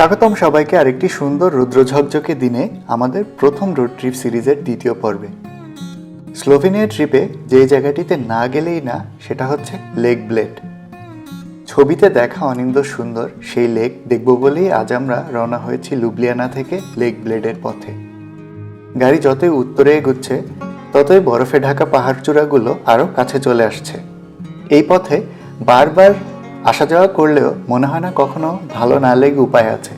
স্বাগতম সবাইকে আরেকটি সুন্দর রুদ্রঝকঝকে দিনে আমাদের প্রথম রোড ট্রিপ সিরিজের দ্বিতীয় পর্বে। স্লোভেনিয়া ট্রিপে যে জায়গাটিতে না গেলেই না, সেটা হচ্ছে লেক ব্লেড ছবিতে দেখা অনিন্দ সুন্দর, সেই লেক দেখব বলেই আজ আমরা রওনা হয়েছি লুবলিয়ানা থেকে লেক ব্লেডের পথে। গাড়ি যতই উত্তরে এগুচ্ছে, ততই বরফে ঢাকা পাহাড়চূড়াগুলো আরও কাছে চলে আসছে। এই পথে বারবার আসা যাওয়া করলেও মনে হয় না কখনো ভালো না লেগে উপায় আছে।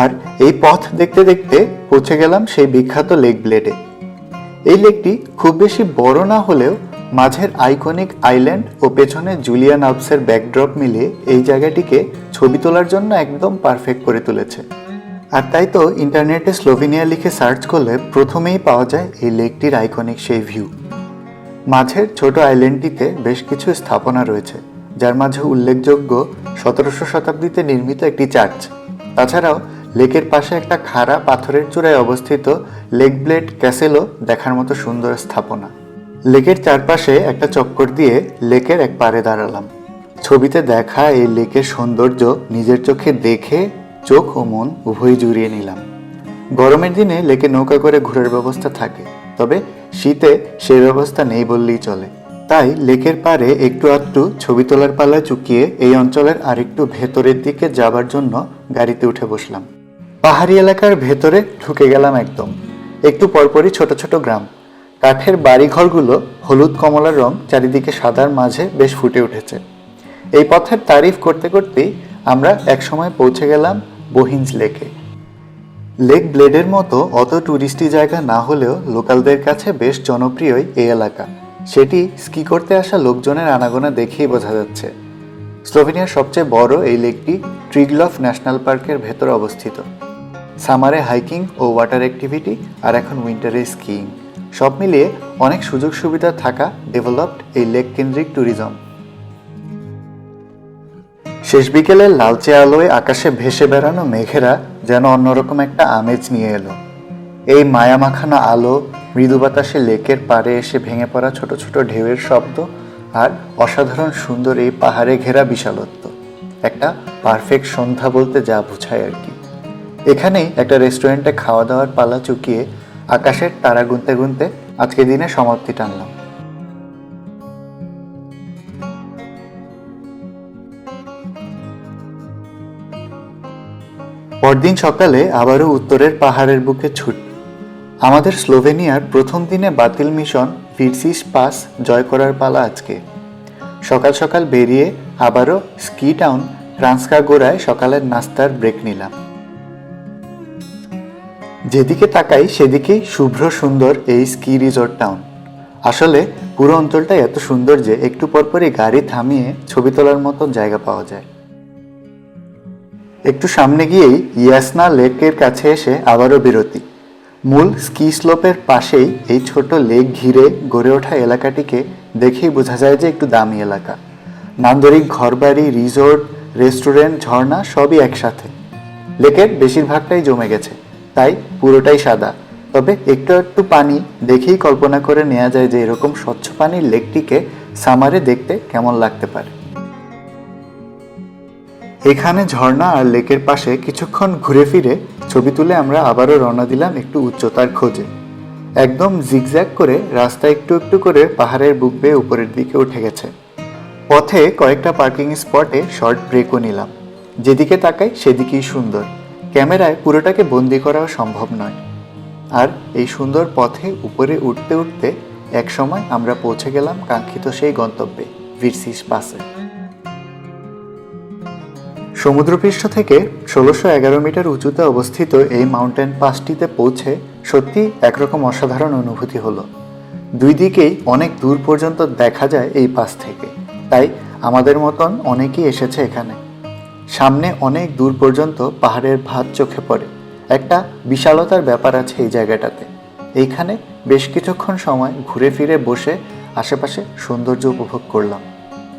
আর এই পথ দেখতে দেখতে পৌঁছে গেলাম সেই বিখ্যাত লেক ব্লেডে। এই লেকটি খুব বেশি বড় না হলেও মাঝের আইকনিক আইল্যান্ড ও পেছনে জুলিয়ান আলপসের ব্যাকড্রপ মিলিয়ে এই জায়গাটিকে ছবি তোলার জন্য একদম পারফেক্ট করে তুলেছে। আর তাই তো ইন্টারনেটে স্লোভেনিয়া লিখে সার্চ করলে প্রথমেই পাওয়া যায় এই লেকটির আইকনিক সেই ভিউ। মাঝের ছোট আইল্যান্ডটিতে বেশ কিছু স্থাপনা রয়েছে, যার মাঝে উল্লেখযোগ্য সতেরোশো শতাব্দীতে নির্মিত একটি চার্চ তাছাড়াও, লেকের পাশে একটা খাড়া পাথরের চূড়ায় অবস্থিত লেক ব্লেড ক্যাসেলও দেখার মতো সুন্দর স্থাপনা। লেকের চারপাশে একটা চক্কর দিয়ে লেকের এক পারে দাঁড়ালাম। ছবিতে দেখা এই লেকের সৌন্দর্য নিজের চোখে দেখে চোখ ও মন উভয়ই জুড়িয়ে নিলাম। গরমের দিনে লেকে নৌকা করে ঘোরার ব্যবস্থা থাকে, তবে শীতে সেই ব্যবস্থা নেই বললেই চলে। তাই লেকের পারে একটু আধটু ছবি তোলার পালা চুকিয়ে এই অঞ্চলের আরেকটু ভেতরের দিকে যাবার জন্য গাড়িতে উঠে বসলাম। পাহাড়ি এলাকার ভেতরে ঢুকে গেলাম একদম। একটু পরপরই ছোট ছোট গ্রাম। কাঠের বাড়িঘরগুলো হলুদ কমলার রং, চারিদিকে সাদার মাঝে বেশ ফুটে উঠেছে। এই পথের তারিফ করতে করতেই আমরা একসময় পৌঁছে গেলাম বহিঞ্জ লেকে। লেক ব্লেডের মতো অত টুরিস্টি জায়গা না হলেও লোকালদের কাছে বেশ জনপ্রিয়ই এই এলাকা। সেটি স্কি করতে আসা লোকজনের আনাগোনা দেখেই বোঝা যাচ্ছে। স্লোভেনিয়ার সবচেয়ে বড় এই লেকটি ট্রিগলফ ন্যাশনাল পার্কের ভেতরে অবস্থিত। সামারে হাইকিং ও ওয়াটার অ্যাক্টিভিটি আর এখন উইন্টারে স্কিইং। সব মিলিয়ে অনেক সুযোগ সুবিধা থাকা ডেভেলপড এই লেক কেন্দ্রিক ট্যুরিজম। শেষ বিকেলের লালচে আলোয় আকাশে ভেসে বেড়ানো মেঘেরা যেন অন্যরকম একটা আমেজ নিয়ে এলো। এই মায়া মাখানো আলো, মৃদু বাতাসে লেকের পাড়ে এসে ভেঙে পড়া ছোট ছোট ঢেউয়ের শব্দ আর অসাধারণ সুন্দর এই পাহাড়ে ঘেরা বিশালত্ব। একটা পারফেক্ট সন্ধ্যা বলতে যা বোঝায় আর কি। এখানেই একটা রেস্টুরেন্টে খাওয়া দাওয়ার পালা চুকিয়ে আকাশের তারা গুনতে গুনতে আজকে দিনে সমাপ্তি টানলাম। পরদিন সকালে আবারও উত্তরের পাহাড়ের বুকে ছুট। আমাদের স্লোভেনিয়ার প্রথম দিনে বাতিল মিশন ভিরসিস পাস জয় করার পালা আজকে। সকাল সকাল বেরিয়ে আবারও স্কি টাউন ট্রান্সকা গোড়ায় সকালের নাস্তার ব্রেক নিলাম। যেদিকে তাকাই সেদিকেই শুভ্র সুন্দর এই স্কি রিসোর্ট টাউন। আসলে পুরো অঞ্চলটা এত সুন্দর যে একটু পরপরই গাড়ি থামিয়ে ছবি তোলার মতো জায়গা পাওয়া যায়। একটু সামনে গিয়েই ইয়াসনা লেকের কাছে এসে আবারও বিরতি। মূল স্কি স্লোপের পাশেই এই ছোট লেক ঘিরে গড়ে ওঠা এলাকাটিকে দেখেই বোঝা যায় যে একটু দামি এলাকা। নান্দরিক ঘরবাড়ি, রিসোর্ট, রেস্টুরেন্ট, ঝর্ণা সবই একসাথে। লেকের বেশিরভাগটাই জমে গেছে, তাই পুরোটাই সাদা। তবে একটু একটু পানি দেখেই কল্পনা করে নেওয়া যায় যে এরকম স্বচ্ছ পানির লেকটিকে সামারে দেখতে কেমন লাগতে পারে। এখানে ঝর্ণা আর লেকের পাশে কিছুক্ষণ ঘুরে ফিরে ছবি তুলে আমরা আবারও রওনা দিলাম একটু উচ্চতার খোঁজে। একদম জিগজ্যাগ করে রাস্তা একটু একটু করে পাহাড়ের বুক বেয়ে উপরের দিকে উঠে গেছে। পথে কয়েকটা পার্কিং স্পটে শর্ট ব্রেকও নিলাম। যেদিকে তাকাই সেদিকেই সুন্দর। ক্যামেরায় পুরোটাকে বন্দি করাও সম্ভব নয়। আর এই সুন্দর পথে উপরে উঠতে উঠতে একসময় আমরা পৌঁছে গেলাম কাঙ্ক্ষিত সেই গন্তব্যে, ভিরসিস পাসে। সমুদ্রপৃষ্ঠ থেকে ষোলোশো এগারো মিটার উঁচুতে অবস্থিত এই মাউন্টেন পাসটিতে পৌঁছে সত্যি একরকম অসাধারণ অনুভূতি হলো। দুই দিকেই অনেক দূর পর্যন্ত দেখা যায় এই পাস থেকে। তাই আমাদের মতন অনেকেই এসেছে এখানে। সামনে অনেক দূর পর্যন্ত পাহাড়ের ভাত চোখে পড়ে। একটা বিশালতার ব্যাপার আছে এই জায়গাটাতে। এইখানে বেশ কিছুক্ষণ সময় ঘুরে ফিরে বসে আশেপাশে সৌন্দর্য উপভোগ করলাম।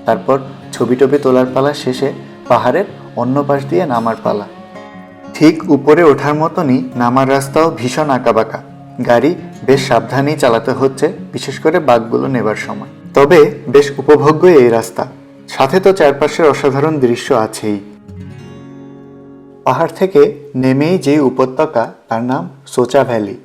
তারপর ছবি টবি তোলার পালা শেষে পাহাড়ের অন্য পাশ দিয়ে নামার পালা। ঠিক উপরে ওঠার মতনই নামার রাস্তাও ভীষণ আঁকাবাঁকা। গাড়ি বেশ সাবধানেই চালাতে হচ্ছে, বিশেষ করে বাঘগুলো নেবার সময়। তবে বেশ উপভোগ্য এই রাস্তা। সাথে তো চারপাশের অসাধারণ দৃশ্য আছেই। পাহাড় থেকে নেমেই যে উপত্যকা, তার নাম সোচা ভ্যালি।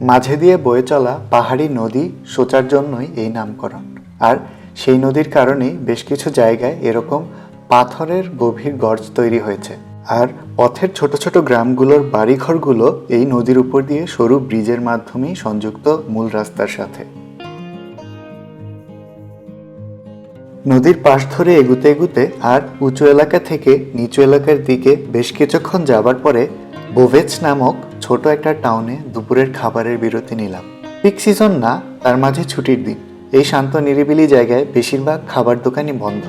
মাঝে দিয়ে বয়ে চলা পাহাড়ি নদী সোচার জন্যই এই নামকরণ। আর সেই নদীর কারণেই বেশ কিছু জায়গায় এরকম পাথরের গভীর গর্জ তৈরি হয়েছে। আর পথের ছোট ছোট গ্রামগুলোর বাড়িঘরগুলো এই নদীর উপর দিয়ে সরু ব্রিজের মাধ্যমেই সংযুক্ত মূল রাস্তার সাথে। নদীর পাশ ধরে এগুতে এগুতে আর উঁচু এলাকা থেকে নিচু এলাকার দিকে বেশ কিছুক্ষণ যাবার পরে বোভেজ নামক ছোট একটা টাউনে দুপুরের খাবারের বিরতি নিলাম। পিক সিজন না, তার মাঝে ছুটির দিন। এই শান্ত নিরিবিলি জায়গায় বেশিরভাগ খাবার দোকানই বন্ধ।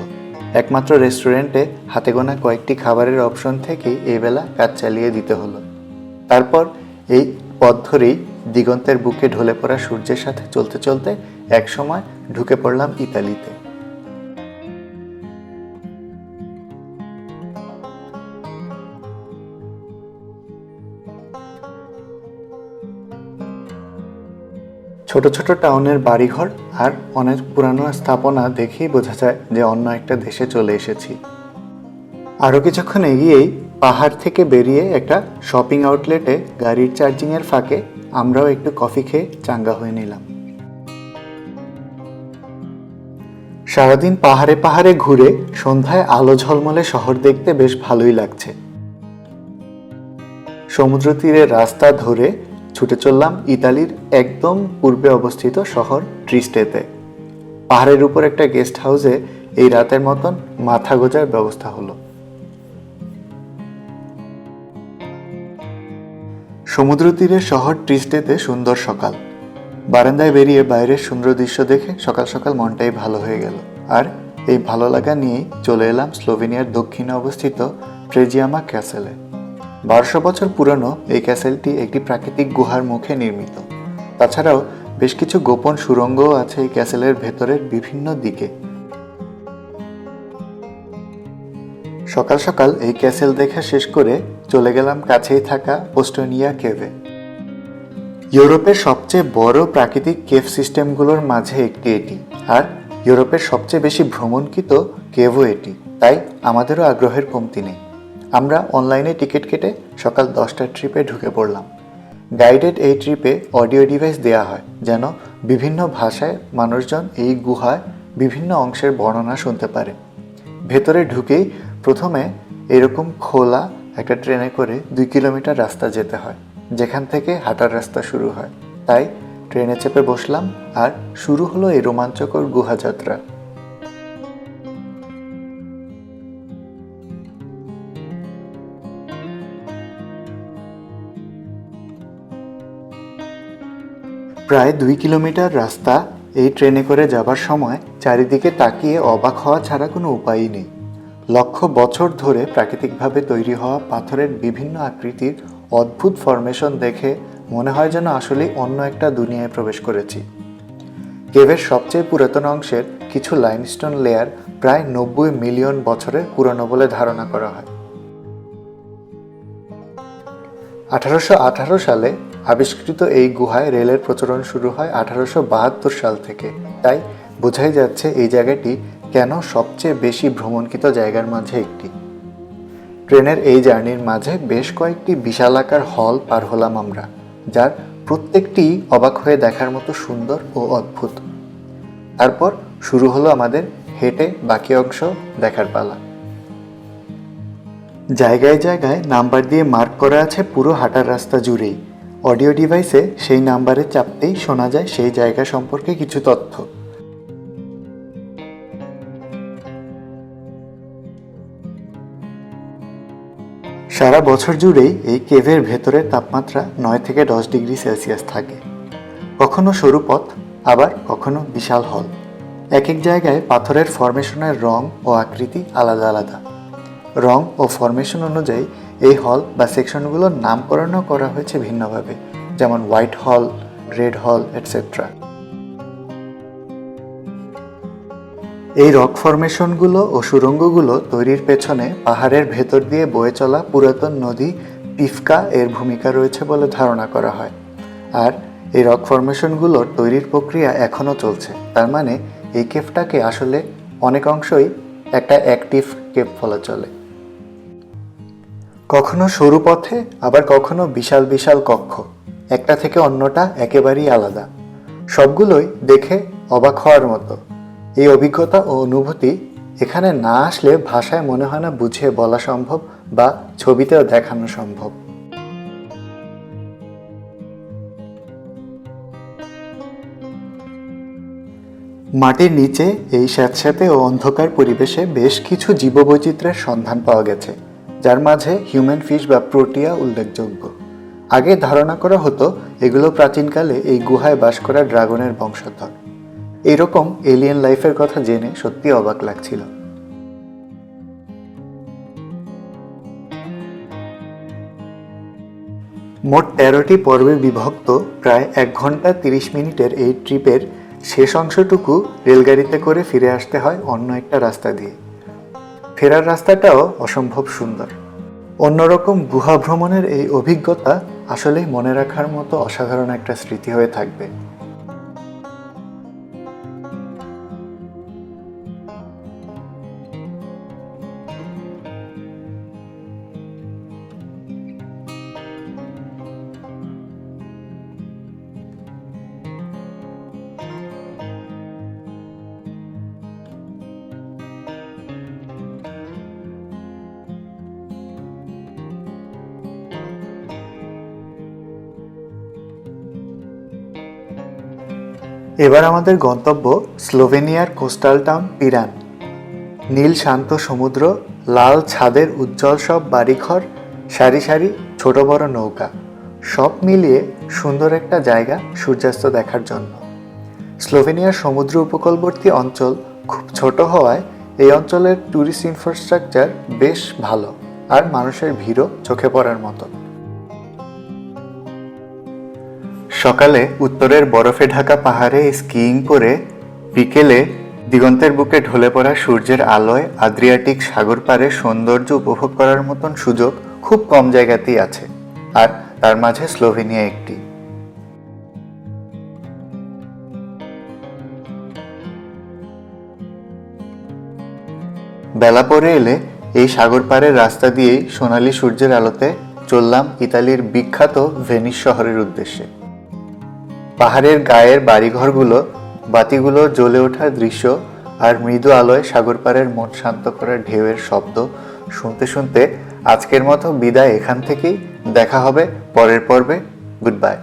একমাত্র রেস্টুরেন্টে হাতে গোনা কয়েকটি খাবারের অপশন থেকে এই বেলা কাজ চালিয়ে দিতে হলো। তারপর এই পথ ধরেই দিগন্তের বুকে ঢলে পড়া সূর্যের সাথে চলতে চলতে একসময় ঢুকে পড়লাম ইতালিতে। ছোট ছোট টাউনের বাড়িঘর আর অনেক পুরানো স্থাপনা দেখেই বোঝা যায় যে অন্য একটা দেশে চলে এসেছি। আরও কিছুক্ষণ এগিয়েই পাহাড় থেকে বেরিয়ে একটা শপিং আউটলেটে গাড়ির চার্জিংয়ের ফাঁকে আমরাও একটু কফি খেয়ে চাঙ্গা হয়ে নিলাম। সারাদিন পাহাড়ে পাহাড়ে ঘুরে সন্ধ্যায় আলো ঝলমলে শহর দেখতে বেশ ভালোই লাগছে। সমুদ্র তীরের রাস্তা ধরে ছুটে চললাম ইতালির একদম পূর্বে অবস্থিত শহর ট্রিস্টেতে। পাহাড়ের উপর একটা গেস্ট হাউসে এই রাতের মতন মাথা গোজার ব্যবস্থা হলো। সমুদ্র তীরে শহর ট্রিস্টেতে সুন্দর সকাল। বারান্দায় বেরিয়ে বাইরের সুন্দর দৃশ্য দেখে সকাল সকাল মনটাই ভালো হয়ে গেল। আর এই ভালো লাগা নিয়েই চলে এলাম স্লোভেনিয়ার দক্ষিণে অবস্থিত ট্রেজিয়ামা ক্যাসেলে। বারোশো বছর পুরনো এই ক্যাসেলটি একটি প্রাকৃতিক গুহার মুখে নির্মিত। তাছাড়াও বেশ কিছু গোপন সুড়ঙ্গও আছে এই ক্যাসেলের ভেতরের বিভিন্ন দিকে। সকাল সকাল এই ক্যাসেল দেখা শেষ করে চলে গেলাম কাছেই থাকা পোস্টোনিয়া কেভে। ইউরোপের সবচেয়ে বড় প্রাকৃতিক কেভ সিস্টেমগুলোর মাঝে একটি এটি, আর ইউরোপের সবচেয়ে বেশি ভ্রমণকৃত কেভও এটি, তাই আমাদেরও আগ্রহের কমতি নেই। আমরা অনলাইনে টিকিট কেটে সকাল দশটার ট্রিপে ঢুকে পড়লাম। গাইডেড এই ট্রিপে অডিও ডিভাইস দেওয়া হয়, যেন বিভিন্ন ভাষায় মানুষজন এই গুহায় বিভিন্ন অংশের বর্ণনা শুনতে পারে। ভেতরে ঢুকেই প্রথমে এরকম খোলা একটা ট্রেনে করে দুই কিলোমিটার রাস্তা যেতে হয়, যেখান থেকে হাঁটার রাস্তা শুরু হয়। তাই ট্রেনে চেপে বসলাম আর শুরু হলো এই রোমাঞ্চকর গুহাযাত্রা। প্রায় দুই কিলোমিটার রাস্তা এই ট্রেনে করে যাবার সময় চারিদিকে তাকিয়ে অবাক হওয়া ছাড়া কোনো উপায়ই নেই। লক্ষ বছর ধরে প্রাকৃতিকভাবে তৈরি হওয়া পাথরের বিভিন্ন আকৃতির অদ্ভুত ফরমেশন দেখে মনে হয় যেন আসলেই অন্য একটা দুনিয়ায় প্রবেশ করেছি। কেভের সবচেয়ে পুরাতন অংশের কিছু লাইমস্টোন লেয়ার প্রায় নব্বই মিলিয়ন বছরের পুরনো বলে ধারণা করা হয়। আঠারোশো আঠারো সালে আবিষ্কৃত এই গুহায় রেলের প্রচলন শুরু হয় আঠারোশো বাহাত্তর সাল থেকে। তাই বোঝাই যাচ্ছে এই জায়গাটি কেন সবচেয়ে বেশি ভ্রমণকৃত জায়গার মাঝে একটি। ট্রেনের এই জার্নির মাঝে বেশ কয়েকটি বিশালাকার হল পার হলাম আমরা, যার প্রত্যেকটি অবাক হয়ে দেখার মতো সুন্দর ও অদ্ভুত। তারপর শুরু হলো আমাদের হেঁটে বাকি অংশ দেখার পালা। জায়গায় জায়গায় নাম্বার দিয়ে মার্ক করা আছে পুরো হাঁটার রাস্তা জুড়েই। অডিও ডিভাইসে সেই নাম্বারে চাপতেই শোনা যায় সেই জায়গা সম্পর্কে কিছু তথ্য। সারা বছর জুড়েই এই কেভের ভেতরের তাপমাত্রা নয় থেকে দশ ডিগ্রি সেলসিয়াস থাকে। কখনো সরু পথ, আবার কখনো বিশাল হল। এক এক জায়গায় পাথরের ফরমেশনের রং ও আকৃতি আলাদা আলাদা। রং ও ফরমেশন অনুযায়ী এই হল বা সেকশনগুলোর নামকরণও করা হয়েছে ভিন্নভাবে, যেমন হোয়াইট হল, রেড হল এটসেট্রা এই রক ফরমেশনগুলো ও সুড়ঙ্গগুলো তৈরির পেছনে পাহাড়ের ভেতর দিয়ে বয়ে চলা পুরাতন নদী পিফকা এর ভূমিকা রয়েছে বলে ধারণা করা হয়। আর এই রক ফরমেশনগুলোর তৈরির প্রক্রিয়া এখনও চলছে, তার মানে এই কেফটাকে আসলে অনেক অংশই একটা অ্যাক্টিভ কেপ বলা চলে। কখনো সরু পথে, আবার কখনো বিশাল বিশাল কক্ষ। একটা থেকে অন্যটা একেবারেই আলাদা। সবগুলোই দেখে অবাক হওয়ার মতো। এই অভিজ্ঞতা ও অনুভূতি এখানে না আসলে ভাষায় মনে হয় না বুঝিয়ে বলা সম্ভব বা ছবিতেও দেখানো সম্ভব। মাটির নিচে এই স্যাঁতস্যাঁতে ও অন্ধকার পরিবেশে বেশ কিছু জীববৈচিত্র্যের সন্ধান পাওয়া গেছে। যার মাঝে হিউম্যান ফিশ বা প্রোটিয়া উল্লেখযোগ্য। আগে ধারণা করা হতো, এগুলো প্রাচীনকালে এই গুহায় বাস করা ড্রাগনের বংশধর। এইরকম এলিয়েন লাইফের কথা জেনে সত্যি অবাক লাগছিল। মোট তেরোটি পর্বে বিভক্ত প্রায় এক ঘণ্টা তিরিশ মিনিটের এই ট্রিপের শেষ অংশটুকু রেলগাড়িতে করে ফিরে আসতে হয় অন্য একটা রাস্তা দিয়ে। ফেরার রাস্তাটাও অসম্ভব সুন্দর। অন্যরকম গুহা ভ্রমণের এই অভিজ্ঞতা আসলেই মনে রাখার মতো অসাধারণ একটা স্মৃতি হয়ে থাকবে। এবার আমাদের গন্তব্য স্লোভেনিয়ার কোস্টাল টাউন পিরান নীল শান্ত সমুদ্র, লাল ছাদের উজ্জ্বল সব বাড়িঘর, সারি সারি ছোট বড় নৌকা। সব মিলিয়ে সুন্দর একটা জায়গা সূর্যাস্ত দেখার জন্য। স্লোভেনিয়ার সমুদ্র উপকূলবর্তী অঞ্চল খুব ছোট হওয়ায় এই অঞ্চলের ট্যুরিস্ট ইনফ্রাস্ট্রাকচার বেশ ভালো, আর মানুষের ভিড়ও চোখে পড়ার মতো। সকালে উত্তরের বরফে ঢাকা পাহাড়ে স্কিইং করে বিকেলে দিগন্তের বুকে ঢলে পড়া সূর্যের আলোয় আদ্রিয়াটিক সাগর পাড়ে সৌন্দর্য উপভোগ করার মতন সুযোগ খুব কম জায়গাতেই আছে। আর তার মাঝে স্লোভেনিয়া একটি। বেলা পরে এলে এই সাগর পাড়ের রাস্তা দিয়েই সোনালী সূর্যের আলোতে চললাম ইতালির বিখ্যাত ভেনিস শহরের উদ্দেশ্যে। পাহাড়ের গায়ের বাড়িঘরগুলো, বাতিগুলো জ্বলে ওঠার দৃশ্য আর মৃদু আলোয় সাগর পাড়ের মন শান্ত করার ঢেউয়ের শব্দ শুনতে শুনতে আজকের মতো বিদায় এখান থেকেই। দেখা হবে পরের পর্বে। Good bye